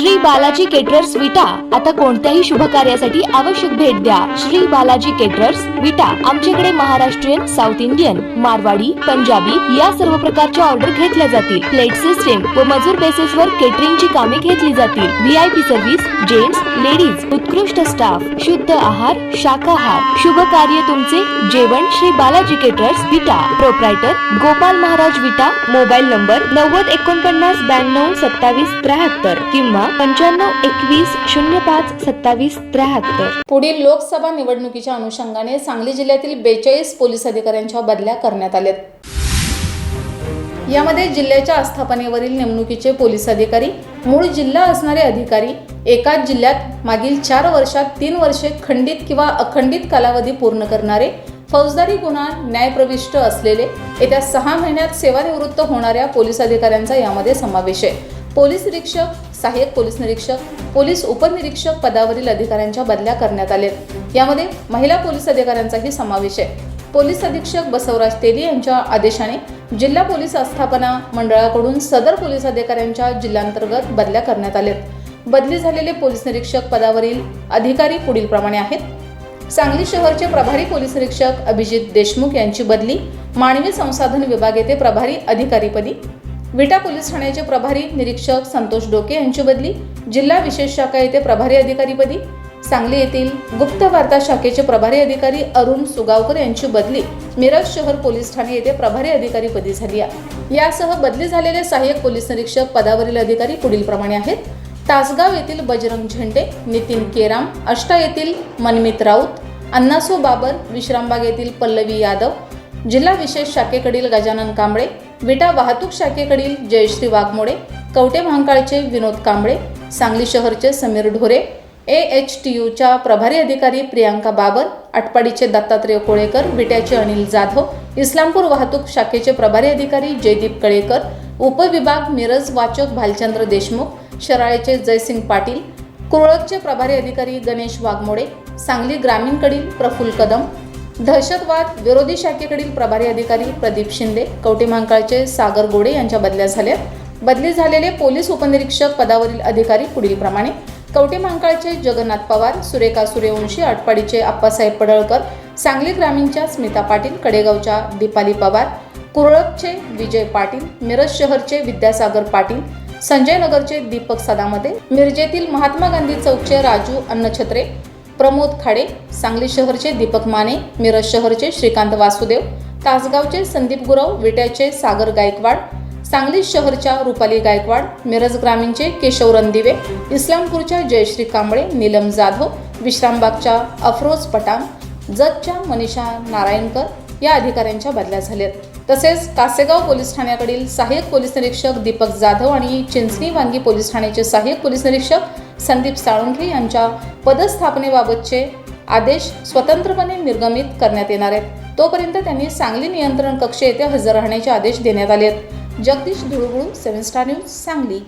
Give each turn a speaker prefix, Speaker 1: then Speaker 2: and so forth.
Speaker 1: Shri Balaji caterers विटा. आता कोणत्याही शुभ कार्यासाठी आवश्यक भेट द्या. श्री बालाजी केटरर्स विटा. आमच्याकडे महाराष्ट्रीयन साऊथ इंडियन मारवाडी पंजाबी या सर्व प्रकारच्या ऑर्डर घेतल्या जातील. प्लेट सिस्टीम व मजूर बेसिस वर केटरिंगची कामे घेतली जातील. व्हीआयपी सर्व्हिस जेंट्स लेडीज उत्कृष्ट स्टाफ शुद्ध आहार शाकाहार. शुभ कार्य तुमचे. जेवण Shri Balaji caterers Vita. Proprietor Gopal Maharaj Vita. Mobile number नव्वद एकोणपन्नास ब्याण्णव सत्तावीस त्र्याहत्तर. किंवा पंच्याण्णव एकवीस शून्य पाच सत्तावीस त्र्याहत्तर.
Speaker 2: पुढील लोकसभा निवडणुकीच्या अनुषंगाने सांगली जिल्ह्यातील बेचाळीस पोलीस अधिकाऱ्यांच्या बदल्या करण्यात आल्यात. यामध्ये जिल्ह्याच्या आस्थापनेवरील नेमणुकीचे पोलीस अधिकारी मूळ जिल्हा असणारे अधिकारी एकाच जिल्ह्यात मागील चार वर्षात तीन वर्षे खंडित किंवा अखंडित कालावधी पूर्ण करणारे फौजदारी गुन्हा न्यायप्रविष्ट असलेले येत्या सहा महिन्यात सेवानिवृत्त होणाऱ्या पोलीस अधिकाऱ्यांचा यामध्ये समावेश आहे. पोलीस निरीक्षक सहाय्यक पोलीस निरीक्षक पोलीस उपनिरीक्षक पदावरील अधिकाऱ्यांच्या बदल्या करण्यात आल्या. यामध्ये महिला पोलीस अधिकाऱ्यांचाही समावेश आहे. पोलीस अधीक्षक बसवराज तेली यांच्या आदेशाने जिल्हा पोलीस आस्थापना मंडळाकडून सदर पोलीस अधिकाऱ्यांच्या जिल्ह्यांतर्गत बदल्या करण्यात आल्या. बदली झालेले पोलीस निरीक्षक पदावरील अधिकारी पुढील प्रमाणे आहेत. सांगली शहरचे प्रभारी पोलीस निरीक्षक अभिजित देशमुख यांची बदली मानवी संसाधन विभाग येथे प्रभारी अधिकारीपदी विटा पोलीस ठाण्याचे प्रभारी निरीक्षक संतोष डोके यांची बदली जिल्हा विशेष शाखा येथे प्रभारी अधिकारीपदी सांगली येथील गुप्त वार्ता शाखेचे प्रभारी अधिकारी अरुण सुगावकर यांची बदली मिरज शहर पोलीस ठाणे येथे प्रभारी अधिकारीपदी झाली आहे. यासह बदली झालेले सहाय्यक पोलीस निरीक्षक पदावरील अधिकारी पुढील प्रमाणे आहेत. तासगाव येथील बजरंग झेंडे नितीन केराम अष्टा येथील मनमित राऊत अण्णासो बाबर विश्रामबाग येथील पल्लवी यादव जिल्हा विशेष शाखेकडील गजानन कांबळे विटा वाहतूक शाखेकडील जयश्री वाघमोडे कवटे महांकाळचे विनोद कांबळे सांगली शहरचे समीर ढोरे ए एच टी यूच्या प्रभारी अधिकारी प्रियांका बाबर आटपाडीचे दत्तात्रय कोळेकर विट्याचे अनिल जाधव इस्लामपूर वाहतूक शाखेचे प्रभारी अधिकारी जयदीप कळेकर उपविभाग मिरज वाचक भालचंद्र देशमुख शराळेचे जयसिंग पाटील कुरळकचे प्रभारी अधिकारी गणेश वाघमोडे सांगली ग्रामीणकडील प्रफुल्ल कदम दहशतवाद विरोधी शाखेकडील प्रभारी अधिकारी प्रदीप शिंदे कवटेमांकाळचे सागर गोडे यांच्या बदल्या झाल्या. बदली झालेले पोलीस उपनिरीक्षक पदावरील अधिकारी पुढील प्रमाणे. कवटेमांकाळचे जगन्नाथ पवार सुरेखा सूर्यवंशी आटपाडीचे आप्पासाहेब पडळकर सांगली ग्रामीणच्या स्मिता पाटील कडेगावच्या दीपाली पवार कुरळकचे विजय पाटील मिरज शहरचे विद्यासागर पाटील संजय नगरचे दीपक सदामते मिरजेतील महात्मा गांधी चौकचे राजू अन्नछत्रे प्रमोद खाडे सांगली शहरचे दीपक माने मिरज शहरचे श्रीकांत वासुदेव तासगावचे संदीप गुरव विट्याचे सागर गायकवाड सांगली शहरच्या रुपाली गायकवाड मिरज ग्रामीणचे केशव रणदिवे इस्लामपूरच्या जयश्री कांबळे नीलम जाधव विश्रामबागच्या अफरोज पटाम जतच्या मनीषा नारायणकर या अधिकाऱ्यांच्या बदल्या झाल्यात. तसेच कासेगाव पोलीस ठाण्याकडील सहाय्यक पोलीस निरीक्षक दीपक जाधव आणि चिंचणी वांगी पोलीस ठाण्याचे सहाय्यक पोलीस निरीक्षक संदीप साळुंखे यांच्या पदस्थापनेबाबतचे आदेश स्वतंत्रपणे निर्गमित करण्यात येणार आहेत. तोपर्यंत त्यांनी सांगली नियंत्रण कक्ष येथे हजर राहण्याचे आदेश देण्यात आले आहेत. Jagdish Dhulgulu seven star news Sangli.